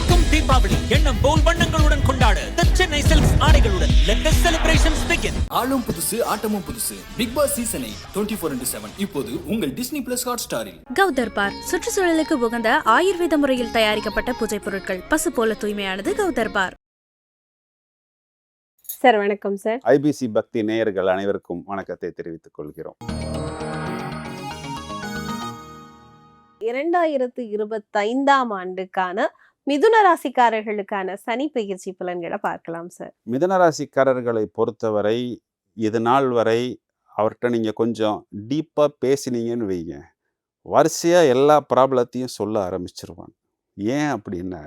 தித்திக்கும் தீபாவளி. எண்ணம் போல் வண்ணங்களுடன் கொண்டாட. சென்னை சில்க்ஸ் ஆடைகளுடன். The celebrations begin. ஆளும் புதுசு ஆட்டமும் புதுசு. Bigg Boss season eight twenty four into seven இப்போது உங்கள் டிஸ்னி பிளஸ் ஹாட் ஸ்டாரில் கௌதர் பார் சுற்றுச்சூழலுக்கு உகந்த ஆயுர்வேத முறையில் தயாரிக்கப்பட்ட பூஜை பொருட்கள். பசு போல தூய்மையானது கௌதர் பார். சார் வணக்கம் சார். ஐபிசி பக்தி நேயர்கள் அனைவருக்கும் வணக்கத்தை தெரிவித்துக் கொள்கிறோம். இரண்டாயிரத்து இருபத்தைந்தாம் ஆண்டுக்கான மிதுன ராசிக்காரர்களுக்கான சனி பயிற்சி பலன்களை பார்க்கலாம் சார். மிதுன ராசிக்காரர்களை பொறுத்தவரை இது நாள் வரை அவர்கிட்ட நீங்கள் கொஞ்சம் டீப்பாக பேசினீங்கன்னு வைங்க. வரிசையாக எல்லா ப்ராப்ளத்தையும் சொல்ல ஆரம்பிச்சிருவாங்க. ஏன் அப்படின்னா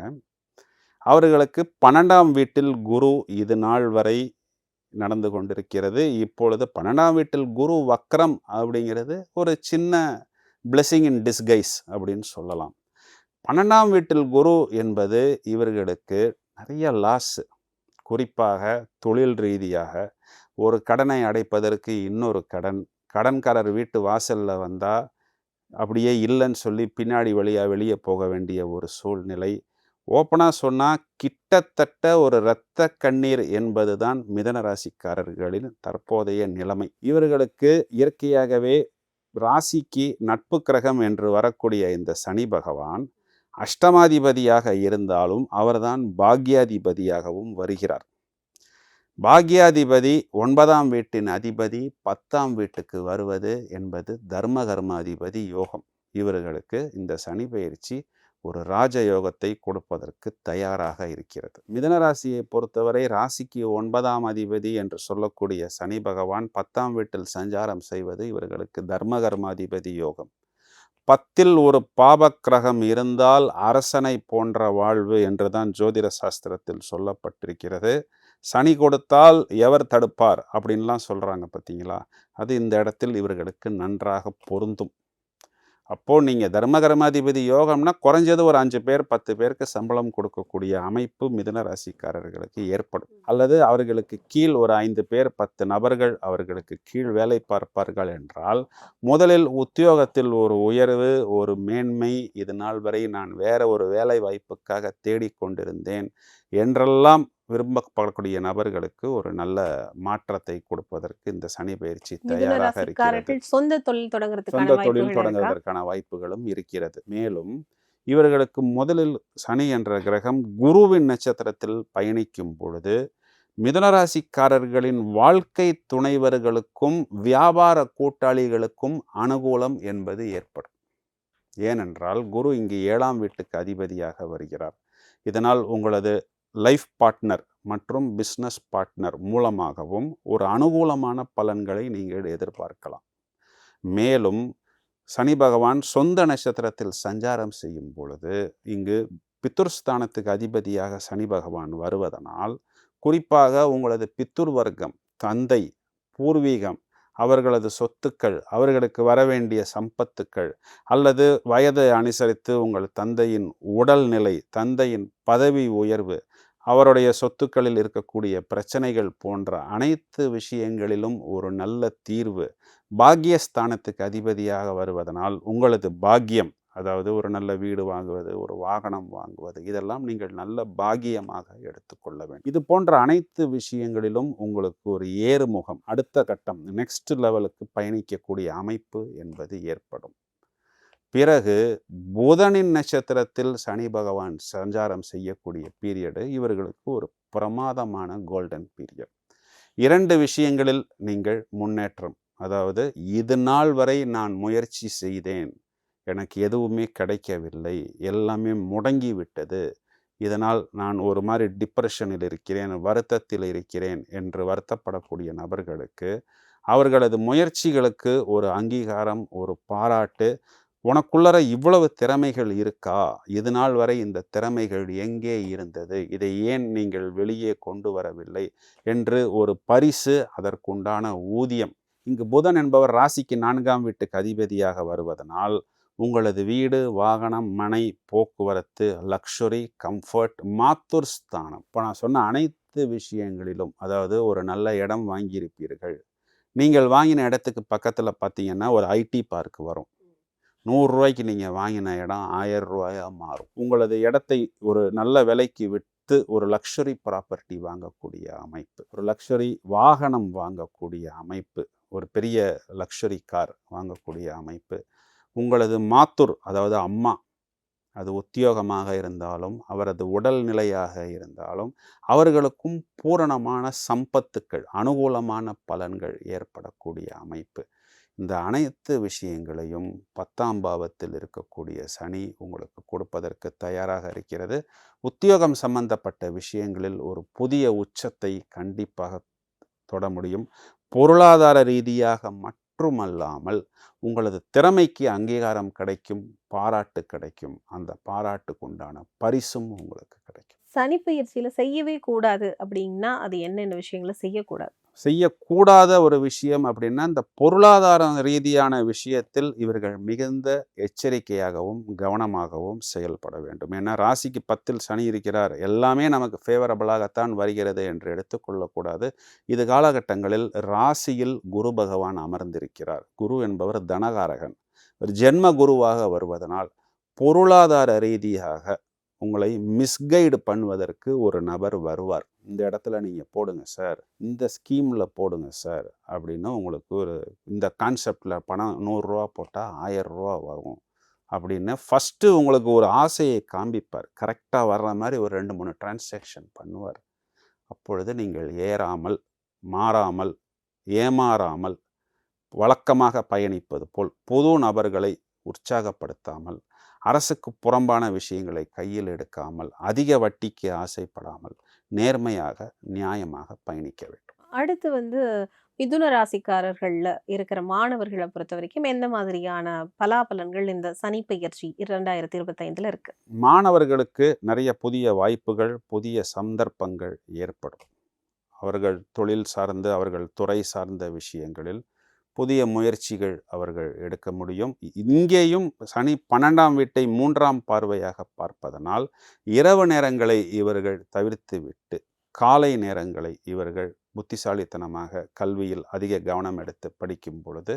அவர்களுக்கு பன்னெண்டாம் வீட்டில் குரு இது நாள் வரை நடந்து கொண்டிருக்கிறது. இப்பொழுது பன்னெண்டாம் வீட்டில் குரு வக்ரம் அப்படிங்கிறது ஒரு சின்ன பிளெஸிங் இன் டிஸ்கைஸ் அப்படின்னு சொல்லலாம். பன்னெண்டாம் வீட்டில் குரு என்பது இவர்களுக்கு நிறைய லாஸ் குறிப்பாக தொழில் ரீதியாக. ஒரு கடனை அடைப்பதற்கு இன்னொரு கடன். கடன்காரர் வீட்டு வாசலில் வந்தால் அப்படியே இல்லைன்னு சொல்லி பின்னாடி வழியாக வெளியே போக வேண்டிய ஒரு சூழ்நிலை. ஓப்பனாக சொன்னால் கிட்டத்தட்ட ஒரு இரத்த கண்ணீர் என்பது தான் மிதன ராசிக்காரர்களின் தற்போதைய நிலைமை. இவர்களுக்கு இயற்கையாகவே ராசிக்கு நட்பு கிரகம் என்று வரக்கூடிய இந்த சனி பகவான் அஷ்டமாதிபதியாக இருந்தாலும் அவர்தான் பாக்யாதிபதியாகவும் வருகிறார். பாக்யாதிபதி ஒன்பதாம் வீட்டின் அதிபதி பத்தாம் வீட்டுக்கு வருவது என்பது தர்ம கர்மாதிபதி யோகம். இவர்களுக்கு இந்த சனி பயிற்சி ஒரு ராஜயோகத்தை கொடுப்பதற்கு தயாராக இருக்கிறது. மிதனராசியை பொறுத்தவரை ராசிக்கு ஒன்பதாம் அதிபதி என்று சொல்லக்கூடிய சனி பகவான் பத்தாம் வீட்டில் சஞ்சாரம் செய்வது இவர்களுக்கு தர்ம கர்மாதிபதி யோகம். பத்தில் ஒரு பாபக்கிரகம் இருந்தால் அரசனை போன்ற வாழ்வு என்றுதான் ஜோதிட சாஸ்திரத்தில் சொல்லப்பட்டிருக்கிறது. சனி கொடுத்தால் எவர் தடுப்பார் அப்படின்லாம் சொல்கிறாங்க பார்த்தீங்களா அது இந்த இடத்தில் இவர்களுக்கு நன்றாக பொருந்தும். அப்போ நீங்கள் தர்மகர்மாதிபதி யோகம்னா குறைஞ்சது ஒரு அஞ்சு பேர் பத்து பேருக்கு சம்பளம் கொடுக்கக்கூடிய அமைப்பு மிதுன ராசிக்காரர்களுக்கு ஏற்படும். அல்லது அவர்களுக்கு கீழ் ஒரு ஐந்து பேர் பத்து நபர்கள் அவர்களுக்கு கீழ் வேலை பார்ப்பார்கள் என்றால் முதலில் உத்தியோகத்தில் ஒரு உயர்வு ஒரு மேன்மை இது நாள் வரை நான் வேற ஒரு வேலை வாய்ப்புக்காக தேடிக்கொண்டிருந்தேன் என்றெல்லாம் விரும்பப்படக்கூடிய நபர்களுக்கு ஒரு நல்ல மாற்றத்தை கொடுப்பதற்கு இந்த சனி பயிற்சி தயாராக இருக்கிறது. சொந்த தொழில் சொந்த தொழில் தொடங்குவதற்கான வாய்ப்புகளும் இருக்கிறது. மேலும் இவர்களுக்கு முதலில் சனி என்ற கிரகம் குருவின் நட்சத்திரத்தில் பயணிக்கும் பொழுது மிதுனராசிக்காரர்களின் வாழ்க்கை துணைவர்களுக்கும் வியாபார கூட்டாளிகளுக்கும் அனுகூலம் என்பது ஏற்படும். ஏனென்றால் குரு இங்கு ஏழாம் வீட்டுக்கு அதிபதியாக வருகிறார். இதனால் உங்களது லைஃப் பார்ட்னர் மற்றும் பிஸ்னஸ் பார்ட்னர் மூலமாகவும் ஒரு அனுகூலமான பலன்களை நீங்கள் எதிர்பார்க்கலாம். மேலும் சனி பகவான் சொந்த நட்சத்திரத்தில் சஞ்சாரம் செய்யும் பொழுது இங்கு பித்துர்ஸ்தானத்துக்கு அதிபதியாக சனி பகவான் வருவதனால் குறிப்பாக உங்களது பித்துர் வர்க்கம் தந்தை பூர்வீகம் அவர்களது சொத்துக்கள் அவர்களுக்கு வர வேண்டிய சம்பத்துக்கள் அல்லது வயதை அனுசரித்து உங்கள் தந்தையின் உடல்நிலை தந்தையின் பதவி உயர்வு அவருடைய சொத்துக்களில் இருக்கக்கூடிய பிரச்சனைகள் போன்ற அனைத்து விஷயங்களிலும் ஒரு நல்ல தீர்வு பாக்கியஸ்தானத்துக்கு அதிபதியாக வருவதனால் உங்களது பாக்கியம் அதாவது ஒரு நல்ல வீடு வாங்குவது ஒரு வாகனம் வாங்குவது இதெல்லாம் நீங்கள் நல்ல பாக்கியமாக எடுத்துக்கொள்ள வேண்டும். இது போன்ற அனைத்து விஷயங்களிலும் உங்களுக்கு ஒரு ஏறுமுகம். அடுத்த கட்டம் நெக்ஸ்ட் லெவலுக்கு பயணிக்கக்கூடிய அமைப்பு என்பது ஏற்படும். பிறகு புதனின் நட்சத்திரத்தில் சனி பகவான் சஞ்சாரம் செய்யக்கூடிய பீரியடு இவர்களுக்கு ஒரு பிரமாதமான கோல்டன் பீரியட் இரண்டு விஷயங்களில் நீங்கள் முன்னேற்றம் அதாவது இது நாள் வரை நான் முயற்சி செய்தேன் எனக்கு எதுவுமே கிடைக்கவில்லை எல்லாமே முடங்கி விட்டது இதனால் நான் ஒரு மாதிரி டிப்ரெஷனில் இருக்கிறேன் வருத்தத்தில் இருக்கிறேன் என்று வருத்தப்படக்கூடிய நபர்களுக்கு அவர்களது முயற்சிகளுக்கு ஒரு அங்கீகாரம் ஒரு பாராட்டு உனக்குள்ளற இவ்வளவு திறமைகள் இருக்கா? இது நாள் வரை இந்த திறமைகள் எங்கே இருந்தது? இதை ஏன் நீங்கள் வெளியே கொண்டு வரவில்லை? என்று ஒரு பரிசு அதற்குண்டான ஊதியம். இங்கு புதன் என்பவர் ராசிக்கு நான்காம் வீட்டுக்கு அதிபதியாக வருவதனால் உங்களது வீடு வாகனம் மனை போக்குவரத்து லக்ஷுரி கம்ஃபர்ட் மாத்தூர் ஸ்தானம். இப்போ நான் சொன்ன அனைத்து விஷயங்களிலும் அதாவது ஒரு நல்ல இடம் வாங்கியிருப்பீர்கள். நீங்கள் வாங்கின இடத்துக்கு பக்கத்தில் பார்த்தீங்கன்னா ஒரு ஐடி பார்க் வரும். நூறுரூவாய்க்கு நீங்கள் வாங்கின இடம் ஆயிரம் ரூபாயா மாறும். உங்களது இடத்தை ஒரு நல்ல விலைக்கு விற்று ஒரு லக்ஷரி ப்ராப்பர்ட்டி வாங்கக்கூடிய அமைப்பு ஒரு லக்ஷரி வாகனம் வாங்கக்கூடிய அமைப்பு ஒரு பெரிய லக்ஷரி கார் வாங்கக்கூடிய அமைப்பு உங்களது மாத்தூர் அதாவது அம்மா அது உத்தியோகமாக இருந்தாலும் அவரது உடல்நிலையாக இருந்தாலும் அவர்களுக்கும் பூரணமான சம்பத்துக்கள் அனுகூலமான பலன்கள் ஏற்படக்கூடிய அமைப்பு. இந்த அனைத்து விஷயங்களையும் பத்தாம் பாவத்தில் இருக்கக்கூடிய சனி உங்களுக்கு கொடுப்பதற்கு தயாராக இருக்கிறது. உத்தியோகம் சம்பந்தப்பட்ட விஷயங்களில் ஒரு புதிய உச்சத்தை கண்டிப்பாக தொட முடியும். பொருளாதார ரீதியாக மட்டுமல்லாமல் உங்களது திறமைக்கு அங்கீகாரம் கிடைக்கும் பாராட்டு கிடைக்கும். அந்த பாராட்டுக்குண்டான பரிசும் உங்களுக்கு கிடைக்கும். சனி பயிற்சியில் செய்யவே கூடாது அப்படின்னா அது என்னென்ன விஷயங்களை செய்யக்கூடாது? செய்யக்கூடாத ஒரு விஷயம் அப்படின்னா இந்த பொருளாதார ரீதியான விஷயத்தில் இவர்கள் மிகுந்த எச்சரிக்கையாகவும் கவனமாகவும் செயல்பட வேண்டும். ஏன்னா ராசிக்கு பத்தில் சனி இருக்கிறார். எல்லாமே நமக்கு ஃபேவரபிளாகத்தான் வருகிறது என்று எடுத்துக்கொள்ளக்கூடாது இது காலகட்டங்களில் ராசியில் குரு பகவான் அமர்ந்திருக்கிறார். குரு என்பவர் தனகாரகன். ஒரு ஜென்ம குருவாக வருவதனால் பொருளாதார ரீதியாக உங்களை மிஸ்கைடு பண்ணுவதற்கு ஒரு நபர் வருவார். இந்த இடத்துல நீங்கள் போடுங்க சார். இந்த ஸ்கீமில் போடுங்க சார். அப்படின்னா உங்களுக்கு ஒரு இந்த கான்செப்டில் பணம் நூறுரூவா போட்டால் ஆயிரம் ரூபா வரும். அப்படின்னு ஃபஸ்ட்டு உங்களுக்கு ஒரு ஆசையை காண்பிப்பார். கரெக்டாக வர்ற மாதிரி ஒரு ரெண்டு மூணு டிரான்சாக்ஷன் பண்ணுவார். அப்பொழுது நீங்கள் ஏறாமல் மாறாமல் ஏமாறாமல் வழக்கமாக பயணிப்பது போல் புது நபர்களை உற்சாகப்படுத்தாமல் அரசுக்கு புறம்பான விஷயங்களை கையில் எடுக்காமல் அதிக வட்டிக்கு ஆசைப்படாமல் நேர்மையாக நியாயமாக பயணிக்க வேண்டும். அடுத்து வந்து மிதுன ராசிக்காரர்கள்ல இருக்கிற மாணவர்களை பொறுத்த வரைக்கும் எந்த மாதிரியான பலாபலன்கள் இந்த சனி பயிற்சி இரண்டாயிரத்தி இருபத்தைந்துல இருக்கு? மாணவர்களுக்கு நிறைய புதிய வாய்ப்புகள் புதிய சந்தர்ப்பங்கள் ஏற்படும். அவர்கள் தொழில் சார்ந்து அவர்கள் துறை சார்ந்த விஷயங்களில் புதிய முயற்சிகள் அவர்கள் எடுக்க முடியும். இங்கேயும் சனி பன்னெண்டாம் வீட்டை மூன்றாம் பார்வையாக பார்ப்பதனால் இரவு நேரங்களை இவர்கள் தவிர்த்து விட்டு காலை நேரங்களை இவர்கள் புத்திசாலித்தனமாக கல்வியில் அதிக கவனம் எடுத்து படிக்கும் பொழுது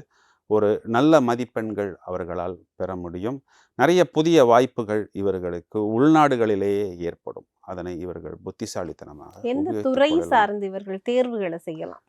ஒரு நல்ல மதிப்பெண்கள் அவர்களால் பெற முடியும். நிறைய புதிய வாய்ப்புகள் இவர்களுக்கு உள்நாடுகளிலேயே ஏற்படும். அதனை இவர்கள் புத்திசாலித்தனமாக எந்த துறை. சார்ந்து இவர்கள் தேர்வுகளை செய்யலாம்?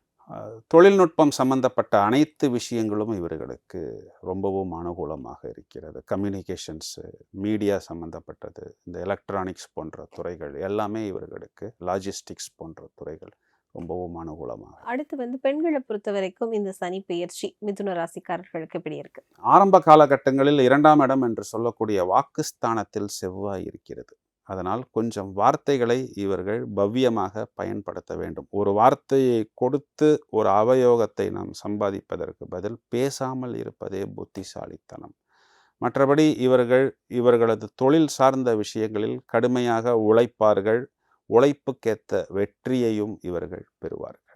தொழில்நுட்பம் சம்பந்தப்பட்ட அனைத்து விஷயங்களும் இவர்களுக்கு ரொம்பவும் அனுகூலமாக இருக்கிறது. கம்யூனிகேஷன்ஸு மீடியா சம்பந்தப்பட்டது இந்த எலக்ட்ரானிக்ஸ் போன்ற துறைகள் எல்லாமே இவர்களுக்கு லாஜிஸ்டிக்ஸ் போன்ற துறைகள் ரொம்பவும் அனுகூலமாக அடுத்து வந்து பெண்களை பொறுத்த வரைக்கும் இந்த சனி பயிற்சி மிதுன ராசிக்காரர்களுக்கு எப்படி இருக்கு? ஆரம்ப காலகட்டங்களில் இரண்டாம் இடம் என்று சொல்லக்கூடிய வாக்குஸ்தானத்தில் செவ்வாய் இருக்கிறது. அதனால் கொஞ்சம் வார்த்தைகளை இவர்கள் பவ்யமாக பயன்படுத்த வேண்டும். ஒரு வார்த்தையை கொடுத்து ஒரு அவயோகத்தை நாம் சம்பாதிப்பதற்கு பதில் பேசாமல் இருப்பதே புத்திசாலித்தனம். மற்றபடி இவர்கள் இவர்களது தொழில் சார்ந்த விஷயங்களில் கடுமையாக உழைப்பார்கள். உழைப்புக்கேத்த வெற்றியையும் இவர்கள் பெறுவார்கள்.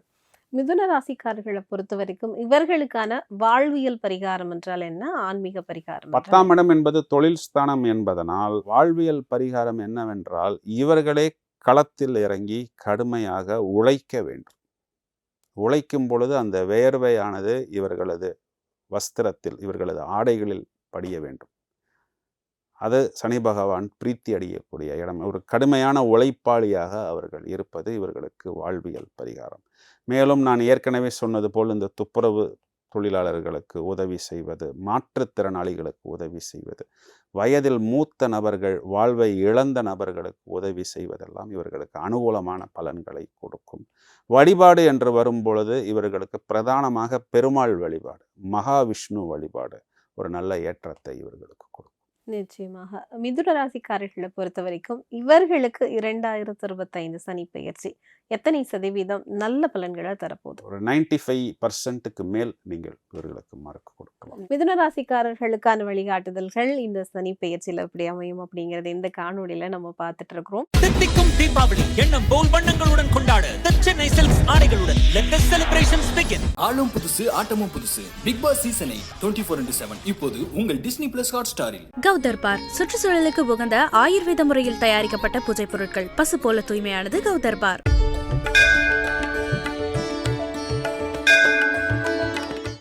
மிதுன ராசிக்காரர்களை பொறுத்த வரைக்கும் இவர்களுக்கான வாழ்வியல் பரிகாரம் என்றால் என்ன? ஆன்மீக பரிகாரம் பத்தாம் இடம் என்பது தொழில் ஸ்தானம் என்பதனால் வாழ்வியல் பரிகாரம் என்னவென்றால் இவர்களே களத்தில் இறங்கி கடுமையாக உழைக்க வேண்டும். உழைக்கும் பொழுது அந்த வேர்வையானது இவர்களது வஸ்திரத்தில் இவர்களது ஆடைகளில் படிய வேண்டும். அது சனி பகவான் பிரீத்தி அடையக்கூடிய இடம். ஒரு கடுமையான உழைப்பாளியாக அவர்கள் இருப்பது இவர்களுக்கு வாழ்வியல் பரிகாரம். மேலும் நான் ஏற்கனவே சொன்னது போல் இந்த துப்புரவு தொழிலாளர்களுக்கு உதவி செய்வது மாற்றுத்திறனாளிகளுக்கு உதவி செய்வது வயதில் மூத்த நபர்கள் வாழ்வை இழந்த நபர்களுக்கு உதவி செய்வதெல்லாம் இவர்களுக்கு அனுகூலமான பலன்களை கொடுக்கும். வழிபாடு என்று வரும்பொழுது இவர்களுக்கு பிரதானமாக பெருமாள் வழிபாடு மகாவிஷ்ணு வழிபாடு ஒரு நல்ல ஏற்றத்தை இவர்களுக்கு கொடுக்கும். நிச்சயமாக. மிதுன ராசிக்காரர்களை பொறுத்த வரைக்கும் இவர்களுக்கு இரண்டாயிரத்தி இருபத்தைந்து சனி பயிற்சி எத்தனை சதவீதம் நல்ல பலன்களை தரப்போகுது? ஒரு நைன்டி ஃபைவ் பர்சன்ட்டுக்கு மேல் நீங்கள் இவர்களுக்கு மார்க் கொடுக்கலாம். மிதுன ராசிக்காரர்களுக்கான வழிகாட்டுதல்கள் இந்த சனி பயிற்சியில எப்படி அமையும் அப்படிங்கறது இந்த காணொளியில நம்ம பார்த்துட்டு இருக்கிறோம். தித்திக்கும் தீபாவளி எண்ணம் போல் வண்ணங்களுடன் கொண்டாடு. சென்னை சில்க்ஸ் ஆடைகளுடன் ஆளும் புதுசு ஆட்டமும் புதுசு. பிக் பாஸ் சீசனை டுவெண்ட்டி ஃபோர் இன்டூ செவன் இப்போது உங்கள் டிஸ்னி பிளஸ் ஹாட் ஸ்டாரில் கௌதர்பார். சுற்றுச்சூழலுக்கு உகந்த ஆயுர்வேத முறையில் தயாரிக்கப்பட்ட பூஜை பொருட்கள். பசு போல தூய்மையானது கௌதர்பார்.